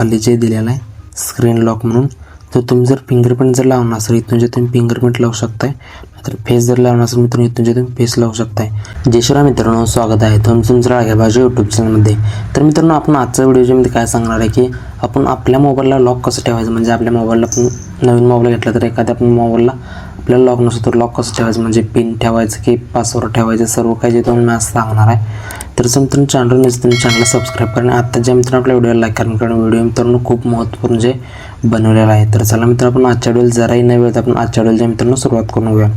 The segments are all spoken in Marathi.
खाली जे दिलेलं आहे. स्क्रीन लॉक म्हणून. तर तुम्ही जर फिंगरप्रिंट जर लावणार असेल इथून जे तुम्ही फिंगरप्रिंट लावू शकताय तर फेस जर लावणार असेल मित्रांनो इथून जे तुम्ही फेस लावू शकताय. जय मित्रांनो स्वागत आहे तुम्ही तुमचं राग्या भाजी यूट्यूब चॅनलमध्ये तर मित्रांनो आपण आजच्या व्हिडिओमध्ये काय सांगणार आहे की आपण आपल्या मोबाईलला लॉक कसं ठेवायचं? म्हणजे आपल्या मोबाईलला आपण नवीन मोबाईल घेतला तर एखाद्या आपण मोबाईलला आपल्याला लॉक नसतो तर लॉक कसं ठेवायचं? म्हणजे पिन ठेवायचं की पासवर्ड ठेवायचं? सर्व काही जे तुम्ही आज सांगणार आहे. तर जर मित्रांनो चॅनल नसेल तुम्ही चॅनलला सबस्क्राईब करा आणि आता ज्या मित्रांनो आपल्या व्हिडिओला लाईक करा. कारण व्हिडिओ मित्रांनो खूप महत्त्वपूर्ण जे बनवलेला आहे. तर चला मित्र आपण आजच्या वेळेला जराही नाही वेळ आपण आजच्या वेळेला मित्रांनो सुरुवात करून घेऊया.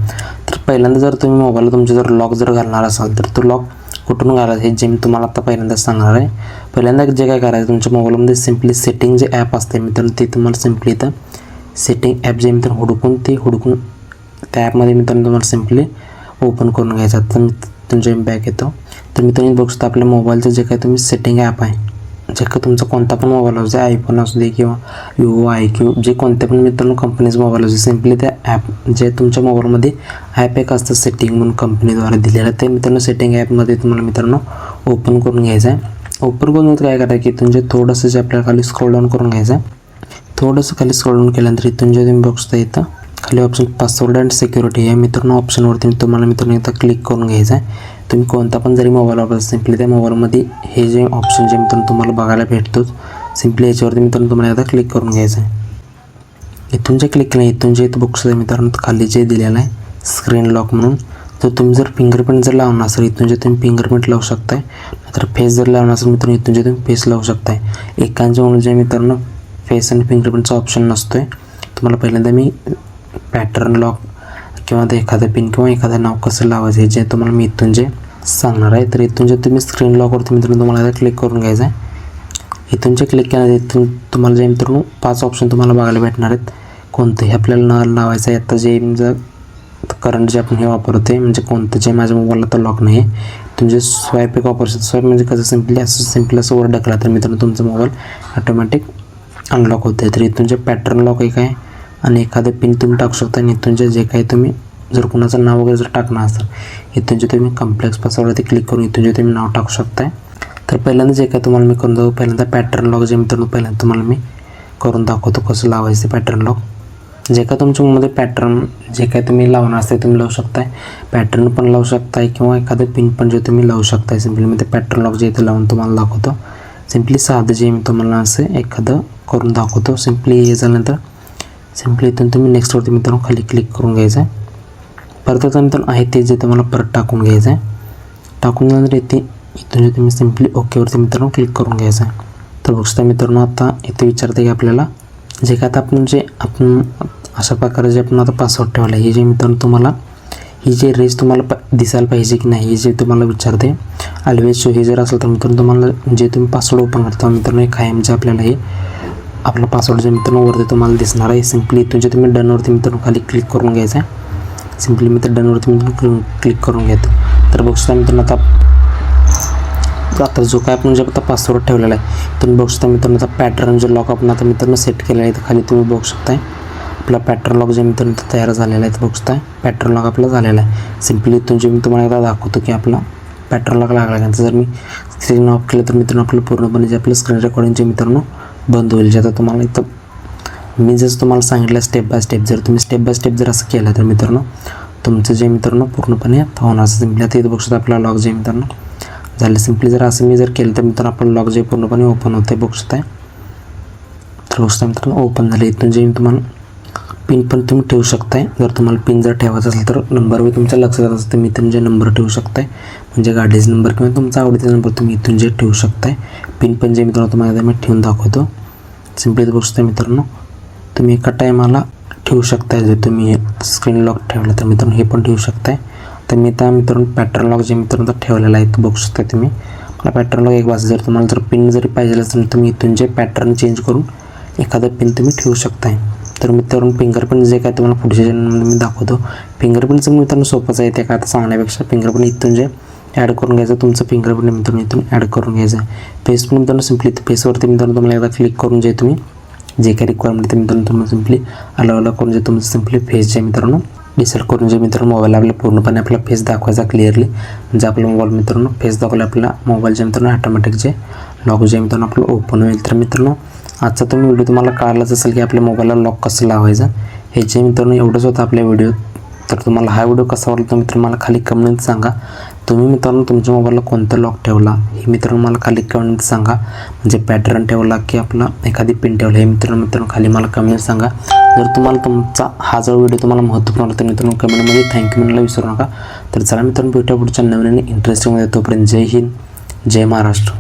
तर पहिल्यांदा जर तुम्ही मोबाईलला तुमच्या जर लॉक जर घालणार असाल तर तो लॉक कुठून घालायचं हे जे मी तुम्हाला आता पहिल्यांदा सांगणार आहे. पहिल्यांदा जे काय करायचं तुमच्या मोबाईलमध्ये सिम्पली सेटिंग जे ॲप असते मित्रांनो ते तुम्हाला सिम्पली इथं सेटिंग ॲप जे मित्रांनो हुडकून ते हुडकून त्या ॲपमध्ये मित्रांनो तुम्हाला सिम्पली ओपन करून घ्यायचं. तर मी तुमच्या बॅक येतो. तर मित्रांनो बघू शकता आपल्या मोबाईलचं जे काही तुम्ही सेटिंग ॲप आहे जे का तुमचा कोणता पण मोबाईल असू दे आयफोन असू दे किंवा विवो आय क्यू जे कोणत्या पण मित्रांनो कंपनीचं मोबाईल असू दे सिम्पली त्या ॲप जे तुमच्या मोबाईलमध्ये ॲप एक असतं सेटिंग म्हणून कंपनीद्वारे दिलेलं ते मित्रांनो सेटिंग ॲपमध्ये तुम्हाला मित्रांनो ओपन करून घ्यायचं आहे. ओपन करून काय करायचं की तुमचे थोडंसं जे आपल्याला खाली स्क्रोल डाऊन करून घ्यायचं आहे थोडंसं खाली स्क्रोल डाऊन केल्यानंतर इथून जे तुम्ही बघता इथं खाली ऑप्शन पासवर्ड अँड सिक्युरिटी या मित्रांनो ऑप्शनवरती तुम्हाला मित्रांनो एकदा क्लिक करून घ्यायचं आहे तुम्ही कोणता पण जरी मोबाईल वापरता सिम्पली त्या मोबाईलमध्ये हे जे ऑप्शन जे मित्रांनो तुम्हाला बघायला भेटतोच सिम्पली याच्यावरती मित्रांनो तुम्हाला आता क्लिक करून घ्यायचं आहे इथून जे क्लिक केलं इथून जे इथं बॉक्स आहे मित्रांनो खाली जे दिलेलं आहे स्क्रीन लॉक म्हणून तर तुम्ही जर फिंगरप्रिंट जर लावणार असेल इथून जे तुम्ही फिंगरप्रिंट लावू शकताय तर फेस जर लावणार असेल मित्रांनो इथून जे तुम्ही फेस लावू शकताय. एकांच्या म्हणून जे मित्रांनो फेस आणि फिंगरप्रिंटचा ऑप्शन नसतो आहे तुम्हाला पहिल्यांदा मी पॅटर्न लॉक किंवा ते एखादं पिन किंवा एखादं नाव कसं लावायचं आहे जे तुम्हाला मी इथून जे सांगणार आहे तर इथून जे तुम्ही स्क्रीन लॉकवरती मित्रांनो तुम्हाला क्लिक करून घ्यायचं आहे. इथून जे क्लिक केलं इथून तुम्हाला जे मित्रांनो पाच ऑप्शन तुम्हाला बघायला भेटणार आहेत. कोणतंही आपल्याला न लावायचं आहे आता जे जर करंट जे आपण हे वापरतो आहे म्हणजे कोणतं जे माझ्या मोबाईलला तर लॉक नाही आहे तुमचे स्वाईप एक वापरू शकता स्वाईप म्हणजे कसं सिम्पली असं सिम्पली असं वर ढकला तर मित्रांनो तुमचा मोबाईल ऑटोमॅटिक अनलॉक होते तर इथून जे पॅटर्न लॉक एक आहे आणि एखादं पिन तुम्ही टाकू शकता आणि इथून जे काही तुम्ही जर कुणाचं नाव वगैरे जर टाकणार असेल इथून जे तुम्ही कम्प्लेक्स पासवर्डवरती क्लिक करून इथून जे तुम्ही नाव टाकू शकताय. तर पहिल्यांदा जे काय तुम्हाला मी करून जाऊ पहिल्यांदा पॅटर्न लॉक जे मित्रांनो पहिल्यांदा तुम्हाला मी करून दाखवतो कसं लावायचं पॅटर्न लॉक जे काय तुमच्या मध्ये पॅटर्न जे काय तुम्ही लावणार असते तुम्ही लावू शकताय. पॅटर्न पण लावू शकताय किंवा एखादं पिन पण जे तुम्ही लावू शकताय सिम्पली मी ते पॅटर्न लॉक जे इथे लावून तुम्हाला दाखवतो. सिम्पली साधं जे मी तुम्हाला असं एखादं करून दाखवतो. सिम्पली हे झाल्यानंतर सिम्पली इथून तुम्ही नेक्स्टवरती मित्रांनो खाली क्लिक करून घ्यायचं आहे परत आता मित्रांनो आहे ते जे तुम्हाला परत टाकून घ्यायचं आहे टाकून झाल्यानंतर इथे इथून जे तुम्ही सिम्पली ओकेवरती मित्रांनो क्लिक करून घ्यायचं आहे तर बघता मित्रांनो आता इथे विचारते की आपल्याला जे काय आता आपण जे आपण अशा प्रकारे जे आपण आता पासवर्ड ठेवला हे जे मित्रांनो तुम्हाला ही जे रेस तुम्हाला प दिसायला पाहिजे की नाही हे जे तुम्हाला विचारते ऑलवेज शो हे जर असेल तर मित्रांनो तुम्हाला जे तुम्ही पासवर्ड ओपन करता मित्रांनो हे कायमचे आपल्याला हे आपला पासवर्ड जो मित्रांनो वरती तुम्हाला दिसणार आहे सिम्पली इथून जे तुम्ही डनवरती मित्रांनो खाली क्लिक करून घ्यायचं आहे. सिम्पली मित्र डनवरती मित्रांनो क्लिक करून घेतो तर बघता मित्रांनो आता आता जो काय आपण जे आता पासवर्ड ठेवलेला आहे तुम्ही बघू शकता मित्रांनो आता पॅटर्न जो लॉक आपण आता मित्रांनो सेट केलेला आहे तर खाली तुम्ही बघू शकताय. आपला पॅटर्न लॉक जे मित्रांनो तयार झालेला आहे तर बघू शकताय. पॅटर्न लॉक आपला झालेला आहे. सिम्पली इथून जे मी तुम्हाला एकदा दाखवतो की आपला पॅटर्न लॉक लागला त्यांचं जर मी स्क्रीन ऑफ केलं तर मित्रांनो आपलं पूर्णपणे जे आपलं स्क्रीन रेकॉर्डिंग जे मित्रांनो बंद होईल. जे आता तुम्हाला इथं मी जसं तुम्हाला सांगितलं स्टेप बाय स्टेप जर तुम्ही स्टेप बाय स्टेप जर असं केलं तर मित्रांनो तुमचं जे मित्रांनो पूर्णपणे होणार असं सिम्पली आता इथं बघू शकता आपला लॉक जे मित्रांनो. झालं सिम्पली जर असं मी जर केलं तर मित्रांनो आपण लॉक जे पूर्णपणे ओपन होते बघू शकता तर बघू शकता मित्रांनो ओपन झालं. इथून जे मी तुम्हाला पिन पण तुम्ही ठेवू शकताय. जर तुम्हाला पिन जर ठेवायचा असेल तर नंबरवर तुमच्या लक्षात असेल तर मी इथून जे नंबर ठेवू शकताय. म्हणजे गाडीचा नंबर किंवा तुमचा आवडीचा नंबर तुम्ही इथून जे ठेवू शकताय. पिन पण जे मित्रांनो तुम्हाला मी ठेवून दाखवतो. सिम्पली बघू शकता मित्रांनो. तुम्ही एका टायमाला ठेवू शकताय. जर तुम्ही स्क्रीन लॉक ठेवलं तर मित्रांनो हे पण ठेवू शकताय. तर मी त्या मित्रांनो पॅटर्न लॉक जे मित्रांनो ठेवलेला आहे तो बघू शकता तुम्ही. मला पॅटर्न लॉक एक वाजता जर तुम्हाला जर पिन जरी पाहिजे असेल तर तुम्ही इथून जे पॅटर्न चेंज करून एखादा पिन तुम्ही ठेवू शकताय. तर मित्रांनो फिंगरप्रिंट जे काय तुम्हाला पुढच्या चॅनलमध्ये मी दाखवतो. फिंगरप्रिंटचं मित्रांनो सोपंच आहे ते काय आता सांगण्यापेक्षा फिंगरप्रिंट इथून जे ॲड करून घ्यायचं तुमचं फिंगरप्रिंट मित्रांनो इथून ॲड करून घ्यायचं आहे. फेस पण मित्रांनो सिम्पली फेसवरती मित्रांनो तुम्हाला एकदा क्लिक करून जे तुम्ही जे काही रिक्वायरमेंट ते मित्रांनो तुम्हाला सिम्पली अलग करून जे तुमचं सिम्पली फेस जे मित्रांनो डिसाईड करून जे मित्रांनो मोबाईल आपल्याला पूर्णपणे आपला फेस दाखवायचा क्लिअरली म्हणजे आपला मोबाईल मित्रांनो फेस दाखवला आपला मोबाईलच्या मित्रांनो ऑटोमॅटिक जे लॉक जे मित्रांनो आपलं ओपन होईल. तर मित्रांनो आजचा तुम्ही व्हिडिओ तुम्हाला कळालाच असेल की आपल्या मोबाईलला लॉक कसं लावायचं. ह्याचे मित्रांनो एवढंच होतं आपल्या व्हिडिओ तर तुम्हाला हा व्हिडिओ कसा वाटला तर मित्रांनो मला खाली कमेंट सांगा. तुम्ही मित्रांनो तुमच्या मोबाईलला कोणता लॉक ठेवला हे मित्रांनो मला खाली कमेंट सांगा. म्हणजे पॅटर्न ठेवला की आपला एखादी पिन ठेवला हे मित्रांनो मित्रांनो खाली मला कमेंट सांगा. जर तुम्हाला तुमचा हा जो व्हिडिओ तुम्हाला महत्त्वपूर्ण वाटला तर मित्रांनो कमेंटमध्ये थँक्यू म्हणायला विसरू नका. तर चला मित्रांनो भेटूया पुढच्या नवीन इंटरेस्टिंगमध्ये तोपर्यंत जय हिंद जय महाराष्ट्र.